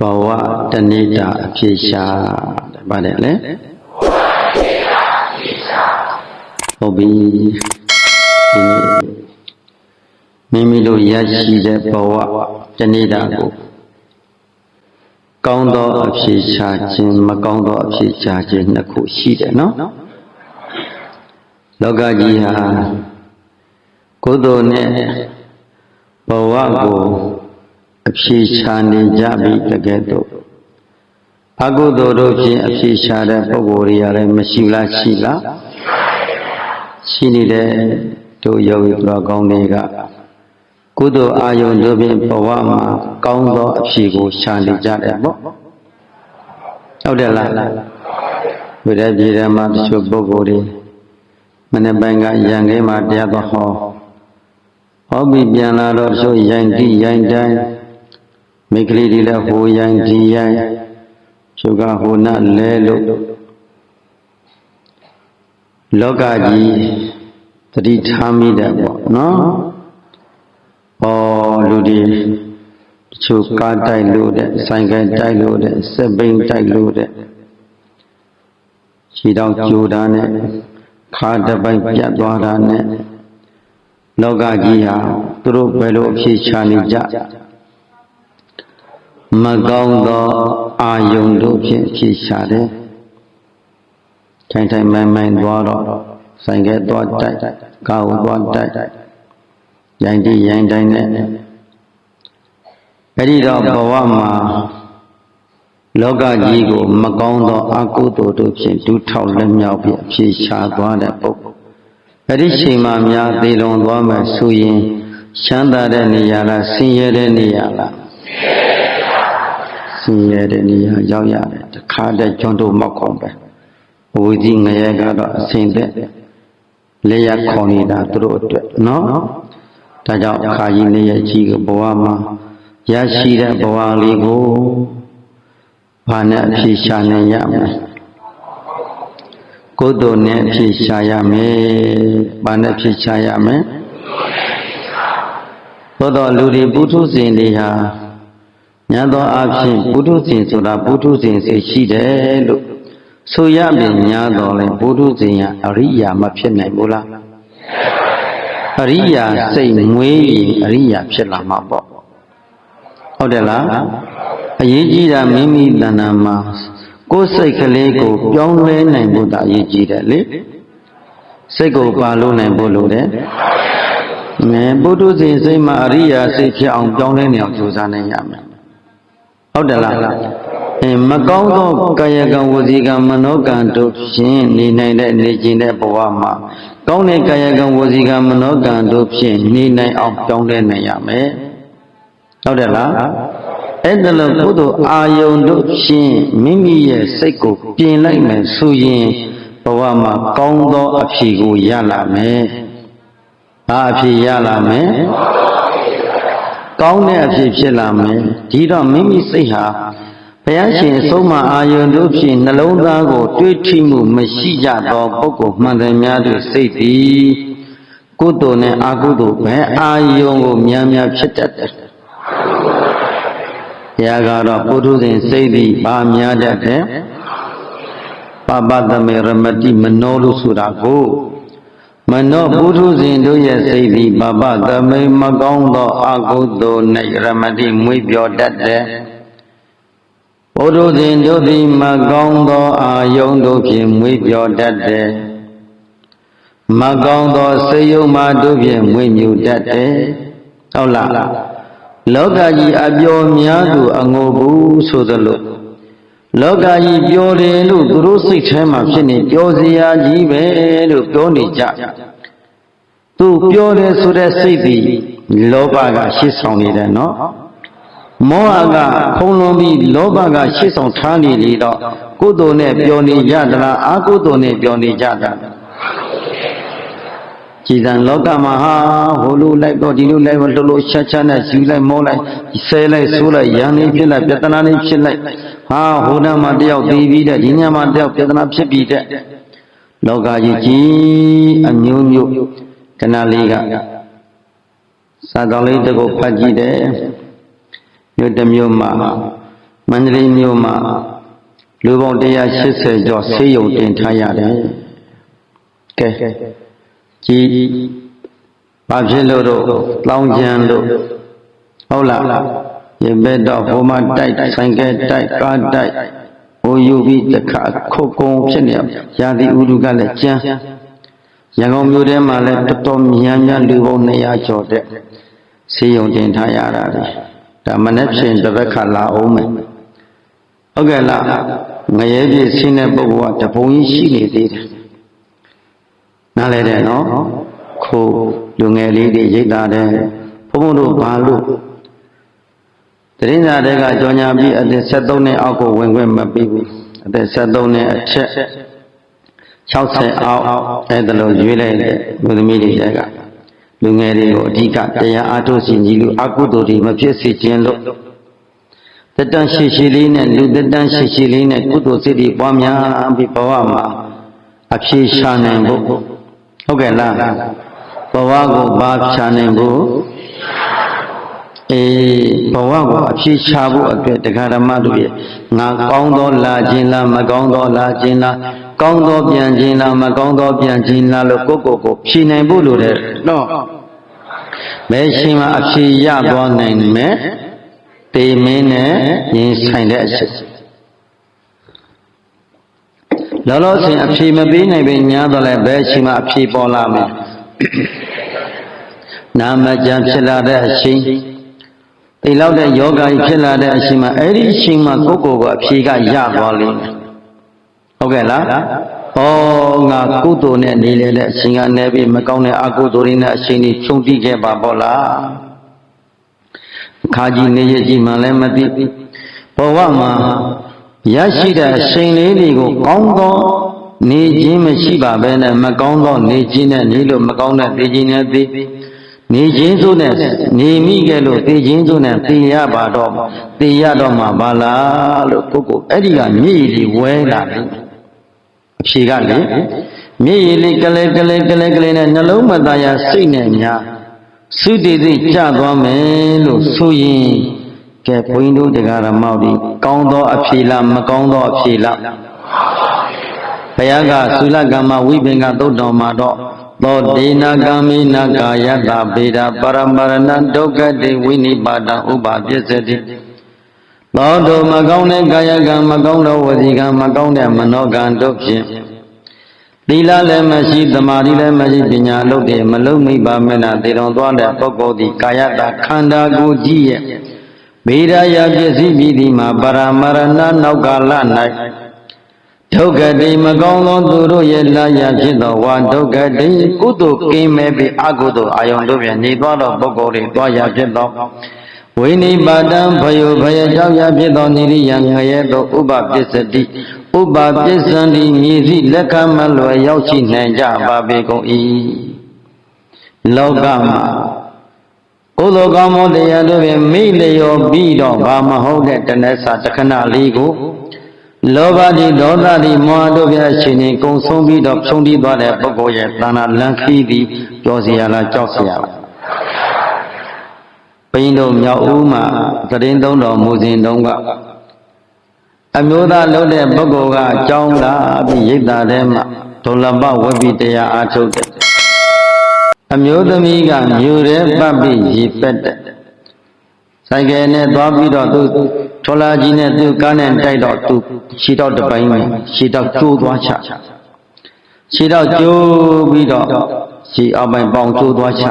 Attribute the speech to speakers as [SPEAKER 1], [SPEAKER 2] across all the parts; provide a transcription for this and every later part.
[SPEAKER 1] ဘဝတဏိတာအဖြစ်ရှာတဲ့ဗါတယ်လေဟုတ်ပြီဒီနေ့မိမိတို့ရရှိတဲ့ဘဝတဏိတာကိုကောင်းသောအဖြစ်ရှာခြင်းမကောင်းသောအဖြစ်ရှာခြင်းနှစ်ခုရှိတယ်နော်လောကကြီးဟာကိုယ်တော်နဲ့ဘဝကိုအ ဖြေရှာနေကြပြီတကယ်တော့အကုသိုလ်တို့ဖြင့်အဖြေရှာတဲ့ပုဂ္ဂိုလ်တွေကလည်းမရှိလားရှိလားရှိနေတဲ့တို့ယောဂီတော်ကောင်းတွေကကုသိုလ်အာယုန်တို့ဖြင့်ဘဝမှာကောင်းသောအဖြေကိုရှာနေကြတယ်ပေါ့ဟုတ်တယ်လားဝိရပြေဓမ္မတချို့ပုဂ္ဂိုလ်တွေမနေ့ပိုင်းကရန်ကင်းမှာတရားတော်ဟောဟောပြီးပြန်လာတော့တချို့ရိုင်တိရိုင်တိုင်း မိကလေးတွေလည်းဟိုရိုင်ဒီရိုင်သူကဟိုနလဲလို့လောကကြီးတတိထားမိတယ်ပေါ့နော်။ဩလူတွေတချို့ကားတိုက်လို့တဲ့ဆိုင်ကယ်တိုက်လို့တဲ့စက်ဘိန်းတိုက်လို့တဲ့ခြေတောင်ကြိုတာနဲ့ခါတစ်ပိုင်းပြတ်သွားတာနဲ့လောကကြီးဟာသူတို့ဘယ်လိုအဖြစ်ချနေကြ မကောင်းသောအာယုန်တို့ဖြင့်အဖြစ်ရှာတယ်ထိုင်ထိုင်မိုင်မိုင်သွားတော့ဆိုင်ကဲသွားတိုက်ကာဝသွားတိုက်ရိုင်းတိရိုင်းတိုင်းနဲ့အဲ့ဒီတော့ဘဝမှာလောကကြီးကိုမကောင်းသောအကုသိုလ်တို့ဖြင့်ဒုထောက်လက်မြောက်ပြီးအဖြစ်ရှာသွားတဲ့ပုဂ္ဂိုလ်အဲ့ဒီချိန်မှာများသေလွန်သွားမယ်ဆိုရင်ချမ်းသာတဲ့နေရာလားဆင်းရဲတဲ့နေရာလား ဆင်းရဲတဲ့နေရာရောက်ရတယ်တခါတည်းကျွန်းတို့မောက်ခေါင်ပဲဝီကြီးငရဲကတော့အစင်သက်လက်ရခေါ်နေတာသူတို့အတွက်နော်ဒါကြောင့်ခါကြီးနေရကြီးကဘဝမှာရရှိတဲ့ဘဝလေးကိုဘာနဲ့အဖြစ်ရှာနိုင်ရမလဲကိုယ်တော်နဲ့အဖြစ်ရှာရမယ်ဘာနဲ့အဖြစ်ရှာရမလဲသို့တော်လူတွေပုထုဇဉ်တွေဟာ ညာသောအဖြစ်ပုထုဇဉ်ဆိုတာပုထုဇဉ်စိတ်ရှိတယ်လို့ဆိုရပြင်ညာတော်လဲပုထုဇဉ်ရအရိယာမဖြစ်နိုင်ဘူးလားအရိယာစိတ်ငွေးရင်အရိယာဖြစ်လာမှာပေါ့ဟုတ်တယ်လားအရေးကြီးတာမိမိတဏ္ဍာမှာကိုယ်စိတ်ကလေးကိုပြောင်းလဲနိုင်ဖို့တာအရေးကြီးတယ်လေစိတ်ကိုပါလို့နိုင်ဖို့လိုတယ်မဲပုထုဇဉ်စိတ်မှာအရိယာစိတ်ဖြစ်အောင်ပြောင်းလဲနေအောင်ကြိုးစားနိုင်ရမယ် ဟုတ်တယ်လားအဲမကောင်းသောကာယကံဝစီကံမနောကံတို့ဖြင့်နေနိုင်တဲ့နေကျင်တဲ့ဘဝမှာကောင်းတဲ့ကာယကံဝစီကံမနောကံတို့ဖြင့်နေနိုင်အောင်ပြောင်းလဲနိုင်ရမယ်ဟုတ်တယ်လားအဲ့ဒါလို့ကုသိုလ်အာယုန်တို့ဖြင့်မိမိရဲ့စိတ်ကိုပြင်လိုက်မယ်ဆိုရင်ဘဝမှာကောင်းသောအဖြေကိုရလာမယ်။ဘာအဖြေရလာမလဲ။ ကောင်းတဲ့အဖြေဖြစ်လာမယ်။ဒီတော့မိမိစိတ်ဟာဘုရားရှင်အဆုံးမအာယုန်တို့ဖြင့်နှလုံးသားကို တွေးထိမှုမရှိကြသောပုဂ္ဂိုလ်မှန်တယ်များသည့်စိတ်သည်ကုသိုလ်နဲ့အကုသိုလ်ပဲအာယုန်ကိုများများဖြစ်တတ်တယ်။ဘုရားကတော့ပုထုဇဉ်စိတ်သည်ပါများတတ်တယ်ပပသမေရမတိမနောလို့ဆိုတာကိုမ နောပုထုဇဉ်တို့ရဲ့စိတ်သည်ပပသမေမကောင်းသောအကုသိုလ်၌ရမတိမွေးပြောတတ်တယ်ပုထုဇဉ်တို့သည်မကောင်းသောအာယုန်တို့ဖြင့်မွေးပြောတတ်တယ်မကောင်းသောစေယုံမာတို့ဖြင့်မွေးမြူတတ်တယ်ဟုတ်လားလောကကြီးအပျော်များသူအငိုဘူးဆိုသလိုလောကကြီးပျော်တယ်လို့သူတို့စိတ်ထဲမှာဖြစ်နေပျော်စရာကြီးပဲလို့ပြောနေကြ သူပျော်တယ်ဆိုတဲ့စိတ်ဒီလောဘကရှေ့ဆောင်နေတယ်နော်မောဟကဖုံးလွန်ပြီးလောဘကရှေ့ဆောင်ထားနေလေတော့ကုသိုလ်နဲ့ပျော်နေကြသလားအကုသိုလ်နဲ့ပျော်နေကြတာကြည်စံလောကမှာဟာဟိုလိုလိုက်တော့ဒီလိုလိုက်တော့လှလို့ချာချာနဲ့ယူလိုက်မောလိုက်ဆဲလိုက်ဆိုးလိုက်ရန်နေဖြစ်လိုက်ပြဿနာနေဖြစ်လိုက်ဟာဟိုနာမှာတယောက်ပြီးပြီးတဲ့ဒီညမှာတယောက်ပြဿနာဖြစ်ပြီးတဲ့လောကကြီးကြီးအမျိုးမျိုး ကဏလေးကစာတော်လေးတကုတ်ဖတ်ကြည့်တယ်မြို့တစ်မြို့မှာမန္တလေးမြို့မှာလူပေါင်း180ကျော်ဆေးရုံတင်ထားရတယ်ကဲကြီးဘာဖြစ်လို့တော့လောင်းကျန်လို့ဟုတ်လားရေဘက်တော့ဘုမတိုက်ဆိုင်ကဲတိုက်ကားတိုက်ဟိုယူပြီးတခါခုတ်ကုံဖြစ်နေရာသီဥတုကလည်းကျန်း ရန်ကုန်မြို့ထဲမှာလည်းတော်တော်များများလူပေါင်း200ကျော်တဲ့ဆေးရုံတင်ထားရတာလေဒါမနေ့ဖြင့်တစ်ပတ်ခါလာအောင်မယ်ဟုတ်ကဲ့လားငရဲပြည့်ဆင်းတဲ့ပုဂ္ဂိုလ်ကတပုံကြီးရှိနေသေးတယ်နားလဲတယ်နော်ခိုးလူငယ်လေးတွေရိတ်တာတယ်ဘုံဘုံတို့ဘာလို့တရင်စာတဲကကြောညာပြီးအသက်73နှစ်အောက်ကိုဝင်ခွင့်မပေးဘူးအသက်73နှစ်အထက် 60အောက်အဲ့ဒါလိုရွေးလိုက်တဲ့လူသမီးတွေကလူငယ်တွေကိုအဓိကတရားအားထုတ်စီကြီးလူအကုသိုလ်တွေမဖြစ်စေခြင်းလို့တတန်ရှိရှိလေးနဲ့လူတတန်ရှိရှိလေးနဲ့ကုသိုလ်စိတ်တွေပွားများပြီးဘဝမှာအဖြေရှာနိုင်ဖို့ဟုတ်ကဲ့လားဘဝကိုဘာဖြာနိုင်ဖို့အေးဘဝကိုအဖြေရှာဖို့အတွက်တရားဓမ္မတို့ရဲ့ငါကောင်းသောလာခြင်းလားမကောင်းသောလာခြင်းလား ကောင်းသောပြန်ခြင်းလားမကောင်းသောပြန်ခြင်းလားလို့ကိုယ့်ကိုယ်ကိုဖြေနိုင်ဖို့လိုတယ်နော်ဘယ်ရှင်မှာအဖြေရသွားနိုင်မယ်တေမင်းနဲ့ရင်ဆိုင်တဲ့အချက်လောလောဆယ်အဖြေမပေးနိုင်ပဲညားတော့လဲဘယ်ချိန်မှအဖြေပေါ်လာမယ်နာမကြံဖြစ်လာတဲ့အချိန်တိလောက်တဲ့ယောဂါကြီးဖြစ်လာတဲ့အချိန်မှာအဲ့ဒီအချိန်မှာကိုယ့်ကိုယ်ကအဖြေကရသွားလိမ့်မယ် ဟုတ်ကဲ့လားဩငါကုသိုလ်နဲ့နေလေတဲ့အချိန်ကနေပြီးမကောင်းတဲ့အကုသိုလ်တွေနဲ့အချိန်ကြီးခြုံတိခဲ့ပါပေါ့လားခါကြီးနေရကြီးမှလည်းမသိဘဝမှာရရှိတဲ့အချိန်လေးတွေကိုကောင်းသောနေခြင်းမရှိပါဘဲနဲ့မကောင်းသောနေခြင်းနဲ့နေလို့မကောင်းတဲ့သိခြင်းနဲ့သိနေခြင်းဆိုနဲ့နေမိခဲ့လို့သိခြင်းဆိုနဲ့သိရပါတော့သိရတော့မှပါလားလို့ကိုကိုအဲ့ဒီကမြည်လေးဝဲလာတယ်အ ဖြေကလေမြည်ရည်လေးကလေးကလေးကလေးကလေးနဲ့နှလုံးမသားရစိတ်နဲ့များသုတိတိကြသွားမယ်လို့ဆိုရင်ကဲဘုန်းကြီးတို့တရားဓမ္မောက်ဒီကောင်းသောအဖြေလားမကောင်းသောအဖြေလားဘုရားကသုလကမ္မဝိပင်္ဂသုတ်တော်မှာတော့သောဒေနာကမိနာကာယတဗေဒပရမရဏဒုက္ခတိဝိနိပါဒဥပပစ္စတိ သောတုမကောင်းတဲ့ကာယကံမကောင်းသောဝစီကံမကောင်းတဲ့မနောကံတို့ဖြင့်သီလလည်းမရှိသမာဓိလည်းမရှိပညာလုပ်တယ်မလုံးမိပါမနာသေတော်သွားတဲ့ပုဂ္ဂိုလ်ဒီကာယတခန္ဓာကိုယ်ကြီးရဲ့ဗေဒရာပစ္စည်းပြီးဒီမှာပရမရဏနောက်ကာလ၌ဒုက္ခတိမကောင်းသောသူတို့ရဲ့လာရဖြစ်သောဝါဒုက္ခတိကုသိုလ်ကင်းမဲ့ပြီးအကုသိုလ်အာယုန်တို့ဖြင့်နေသွားသောပုဂ္ဂိုလ်တွေသွားရဖြစ်သော ဝိနိပါတံဘယုဘယကြောင့်ရဖြစ်သောနိရိယငရဲသောဥပပစ္စတိဥပပစ္စံဒီမြည်သည့်လက်ခံမလွယ်ရောက်ရှိနိုင်ကြပါပေကုန်၏လောကမှာကုသိုလ်ကောင်းမှုတရားတို့ဖြင့်မိလျော်ပြီးတော့ဘာမဟုတ်တဲ့တဏှစာတခဏလေးကိုလောဘတိဒေါသတိမောဟတို့ဖြင့်အချိန်ချင်းကုံဆုံးပြီးတော့ဖြုံးတီးသွားတဲ့ပုဂ္ဂိုလ်ရဲ့တဏှာလန်ခီးသည်ကြောစီရလားကြောက်စီရလား ဘိန်းတို့မြောက်ဦးမှာသတင်းသုံးတော်မူစဉ်တုန်းကအမျိုးသားလုပ်တဲ့ပုဂ္ဂိုလ်ကအကြောင်းလာပြီးရိတ်တာထဲမှာဒုလဘဝိပိတရားအားထုတ်တယ်အမျိုးသမီးကမြူရဲပတ်ပြီးရည်ပက်တဲ့ဆိုင်ကယ်နဲ့သွားပြီးတော့သူထော်လာကြီးနဲ့သူကားနဲ့တိုက်တော့သူခြေတော့တပိုင်းပဲခြေတော့ကျိုးသွားချခြေတော့ကျိုးပြီးတော့ခြေအောက်ပိုင်းပေါင်ကျိုးသွားချ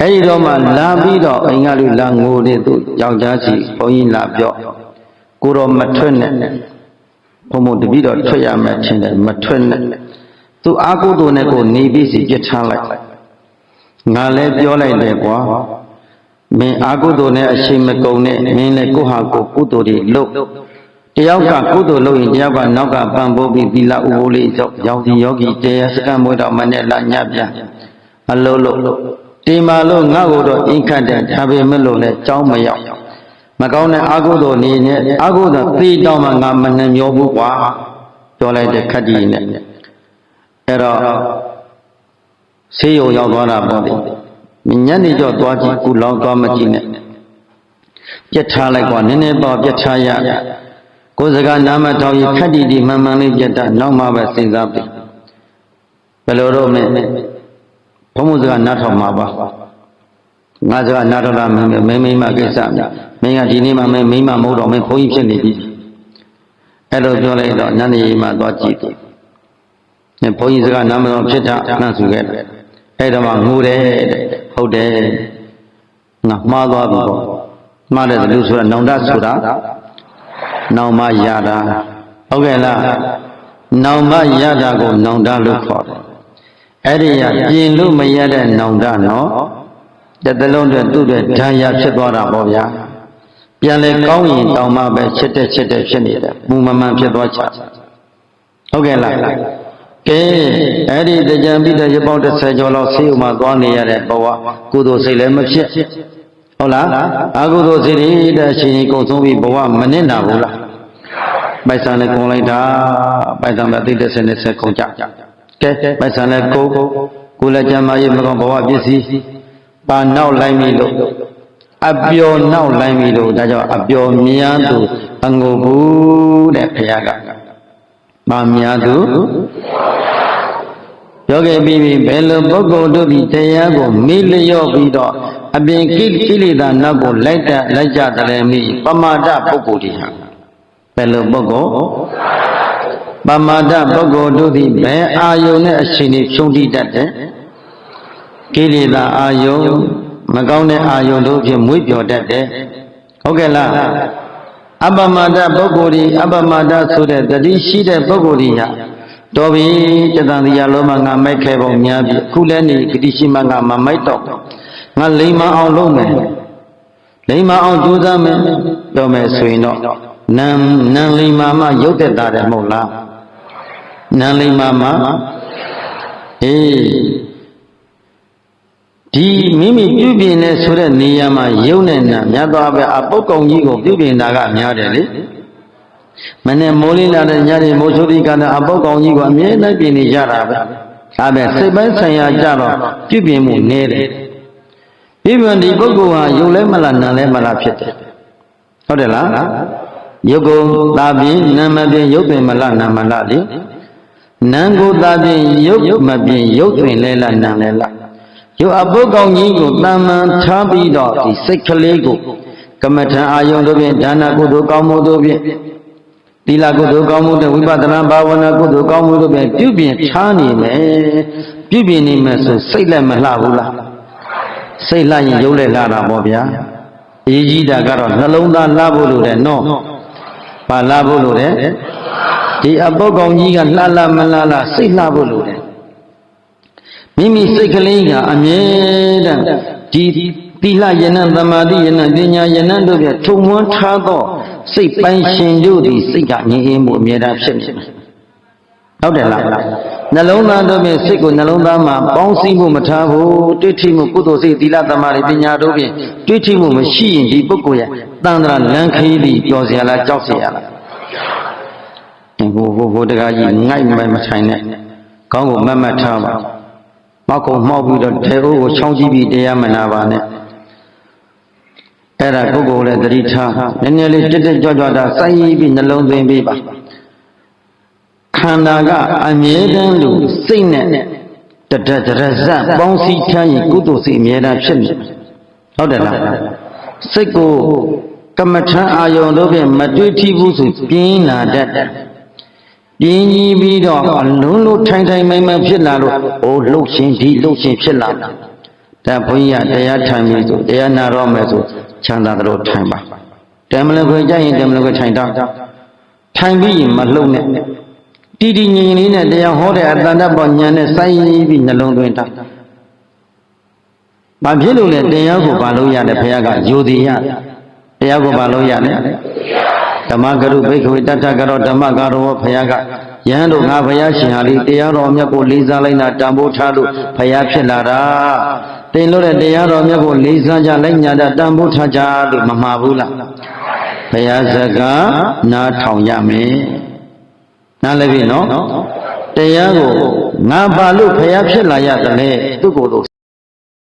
[SPEAKER 1] အဲ့ဒီတော့မှလာပြီးတော့အိမ်ကလူလာငိုတဲ့သူယောက်ျားစီဘုန်းကြီးလာပြော့ကိုတော့မထွက်နဲ့ဘုံဘုံတပည့်တော်ထွက်ရမယ်ထင်တယ်မထွက်နဲ့သူအာကုသိုလ်နဲ့ကိုနေပြီးစီပြစ်ထားလိုက်ငါလည်းပြောလိုက်တယ်ကွာမင်းအာကုသိုလ်နဲ့အရှိမကုံနဲ့မင်းလည်းကိုဟာကိုကုသိုလ်တွေလုပ်တယောက်ကကုသိုလ်လုပ်ရင်တယောက်ကနောက်ကပံ့ပိုးပြီးသီလဥပိုးလေးကြောင့်ရောင်စီယောဂီတရားစကံမွေးတော်မနဲ့လာညပြအလုံးလို့ ဒီမှာလို့ငါ့ကိုတော့အိခတ်တယ်ဒါပေမဲ့လို့လည်းကြောင်းမရောက်မကောင်းတဲ့အာဟုသောနေနဲ့အာဟုသောသေတောင်းမှငါမနှမျောဘူးကွာပြောလိုက်တဲ့ခက်ကြီးနဲ့အဲ့တော့ဆေးရုံရောက်သွားတာပေါ့လေညနေကျော်သွားကြည့်ကုလောင်းသွားမကြည့်နဲ့ပြတ်ထားလိုက်ကွာနည်းနည်းတော့ပြတ်ထားရကိုယ်စကားနားမထောင်ရင်ခက်တီတီမှန်မှန်လေးပြတ်တာနောက်မှပဲစဉ်းစားပြီဘယ်လိုတော့မင်း ဘုံမစကားနားထောင်မှာပါငါစကားနားထောင်လာမင်းမင်းမိမကိစ္စမင်းကဒီနေ့မှမင်းမိမမဟုတ်တော့မင်းဘုန်းကြီးဖြစ်နေပြီအဲ့လိုပြောလိုက်တော့နန္ဒရီမှသွားကြည့်တယ်ဘုန်းကြီးစကားနားမတော်ဖြစ်တာနှံ့စုခဲ့တယ်အဲ့တော့မှငိုတယ်တဲ့ဟုတ်တယ်ငါမှားသွားပြီပေါ့မှားတဲ့လူဆိုတာနောင်တဆိုတာနောင်မရတာဟုတ်ကဲ့လားနောင်မရတာကိုနောင်တလို့ခေါ်တယ် အဲ့ဒီရပြင်လို့မရတဲ့နောင်တနော်တတလုံးတွေသူ့တွေဓာရဖြစ်သွားတာပေါ့ဗျာပြန်လေကောင်းရင်တောင်မှပဲချစ်တဲ့ချစ်တဲ့ဖြစ်နေတယ်မူမမှန်ဖြစ်သွားချဟုတ်ကဲ့လားကဲအဲ့ဒီတကြံပြီးတဲ့ရပောင်း30ကျော်လောက်ဆေးဥမှာသွားနေရတဲ့ဘဝကုသိုလ်စိတ်လည်းမဖြစ်ဟုတ်လားအကုသိုလ်စိတ်တွေတဲ့အချိန်ကြီးကုန်ဆုံးပြီးဘဝမနစ်နာဘူးလားပိုက်ဆံလည်းကုန်လိုက်တာပိုက်ဆံပဲသိတဲ့စနေဆက်ကုန်ကြကဲ ပိုက်ဆံလည်းကုန်ကိုလည်းကြမ်းမာရေးမကောင်းဘဝပစ္စည်းပါနောက်လိုက်ပြီလို့အပျော်နောက်လိုက်ပြီလို့ဒါကြောင့်အပျော်များသူအငိုဘူးတဲ့ခရကပါများသူပြောခဲ့ပြီးပြီဘယ်လိုပုဂ္ဂိုလ်တို့ဒီတရားကိုမေ့လျော့ပြီးတော့အပြင်ကိကိလေသာနောက်ကိုလိုက်တလိုက်ကြတယ်မိပမာဒပုဂ္ဂိုလ်တွေဟာဘယ်လိုပုဂ္ဂိုလ် ပမာဒပုဂ္ဂိုလ်တို့ဒီဘယ်အာယုန်နဲ့အချိန်ကြီးဖြုံးတိတတ်တယ်ကိလေသာအာယုန်မကောင်းတဲ့အာယုန်တို့ဖြင့်မွေးပျော်တတ်တယ်ဟုတ်ကဲ့လားအပမဒပုဂ္ဂိုလ်ဒီအပမဒဆိုတဲ့တတိရှိတဲ့ပုဂ္ဂိုလ်ဒီဟာတော်ပြီတတန်တရားလုံးမှာငါမိုက်ခဲပုံများပြီအခုလည်းနေဂတိရှိမှငါမမိုက်တော့ငါလိမ္မာအောင်လုပ်မယ်လိမ္မာအောင်ကြိုးစားမယ်ပြောမယ်ဆိုရင်တော့နံနံလိမ္မာမှရုပ်သက်တာတယ်မဟုတ်လား နံလိမ္မာမှအေးဒီမိမိပြုပြင်နေဆိုတဲ့နေရာမှာယုံနဲ့နာမြတ်သွားပဲအပုတ်ကုံကြီးကိုပြုပြင်တာကများတယ်လေမနဲ့မိုးလင်းလာတဲ့ညနေမိုးချိုးပြီးကအပုတ်ကောင်ကြီးကိုအမြဲတမ်းပြင်နေကြတာပဲဒါပဲစိတ်ပိုင်းဆိုင်ရာကြတော့ပြုပြင်မှုနည်းတယ်ပြပြန်ဒီပုဂ္ဂိုလ်ဟာယုံလဲမလားနာလဲမလားဖြစ်တယ်ဟုတ်တယ်လားယုတ်ကိုသာပြင်နာမပြင်ယုတ်ပင်မလားနာမလားလေ နံကိုသာပြင်ယုတ်မပြင်ယုတ်တွင်လဲလားနာလဲလားယုတ်အပုတ်ကောင်ကြီးကိုတန်မှန်ထားပြီးတော့ဒီစိတ်ကလေးကိုကမ္မထံအာယုံတို့ဖြင့်ဒါနကုသိုလ်ကောင်းမှုတို့ဖြင့်သီလကုသိုလ်ကောင်းမှုတဲ့ဝိပဿနာဘာဝနာကုသိုလ်ကောင်းမှုတို့ဖြင့်ပြုပြင်ထားနေမယ်ပြုပြင်နေမယ်ဆိုစိတ်လည်းမလှဘူးလားစိတ်လှရင်ရုပ်လည်းလှတာပေါ့ဗျာအရေးကြီးတာကတော့နှလုံးသားလှဖို့လိုတယ်နော်ဘာလှဖို့လိုတယ် ဒီအပုတ်ကောင်ကြီးကလှလှမလှလှစိတ်လှဖို့လိုတယ်မိမိစိတ်ကလေးကအမြဲတမ်းဒီတိလယနံသမာတိယနံပညာယနံတို့ဖြင့်ထုံမွန်းထားသောစိတ်ပိုင်းရှင်တို့သည်စိတ်ကငြိမ်းအေးမှုအမြဲတမ်းဖြစ်နေတယ်ဟုတ်တယ်လားနှလုံးသားတို့ဖြင့်စိတ်ကိုနှလုံးသားမှာပေါင်းစည်းမှုမထားဘူးတွေ့ထိမှုကုသိုလ်စိတ်သီလသမာဓိပညာတို့ဖြင့်တွေ့ထိမှုမရှိရင်ဒီပုဂ္ဂိုလ်ရဲ့တန်ត្រာလန်ခီးသည်ပျော်စရာလားကြောက်စရာလား ဘိုးဘိုးဘိုးတကားကြီးငိုက်မိုင်မဆိုင်နဲ့ခေါင်းကိုမတ်မတ်ထားပါမောက်ကုံမှောက်ပြီးတော့ထေအိုးကိုချောင်းကြည့်ပြီးတရားမနာပါနဲ့အဲ့ဒါပုဂ္ဂိုလ်လည်းတတိထားနည်းနည်းလေးတက်တက်ကြွကြွတာစိုက်ပြီးနှလုံးသွင်းပေးပါခန္ဓာကအမြဲတမ်းလို့စိတ်နဲ့တတတရဇပေါင်းစည်းထားရင်ကုသိုလ်စိတ်အမြဲတမ်းဖြစ်နေဟုတ်တယ်လားစိတ်ကိုကမ္မထံအာယုံတို့ဖြင့်မတွေ့ထိဘူးဆိုပြင်းလာတတ်တယ် ပြင်းကြီးပြီးတော့အလုံးလို့ထိုင်ထိုင်မိုင်မိုင်ဖြစ်လာလို့ဟိုလှုပ်ရှင်ဒီလှုပ်ရှင်ဖြစ်လာတာဒါဘုန်းကြီးကတရားထိုင်ပြီဆိုတရားနာတော့မယ်ဆိုချမ်းသာသလိုထိုင်ပါတမလခွေကြရင်တမလခွေထိုင်တော့ထိုင်ပြီးရင်မလှုပ်နဲ့တီတီငြိမ်လေးနဲ့တရားဟောတဲ့အတ္တပေါ်ညာနဲ့စိုင်းပြီးနှလုံးသွင်းတာဘာဖြစ်လို့လဲတရားကိုဘာလို့ရတယ်ဘုရားကယိုသေးရတရားကိုဘာလို့ရတယ် ဓမ္မကရုဘိက္ခဝေတတ္ထကရောဓမ္မကရောဘုရားကယဟန်တို့ငါဘုရားရှင်ဟာဒီတရားတော်မြတ်ကိုလေးစားလိုက်တာတန်ဖိုးထားလို့ဘုရားဖြစ်လာတာတင်လို့တဲ့တရားတော်မြတ်ကိုလေးစားကြလိုက်ညာတာတန်ဖိုးထားကြလို့မမှားဘူးလားဘုရားစကားနားထောင်ရမယ်နားလည်းပြီနော်တရားကိုငါဘာလို့ဘုရားဖြစ်လာရတယ်လဲသူ့ကိုယ်လို့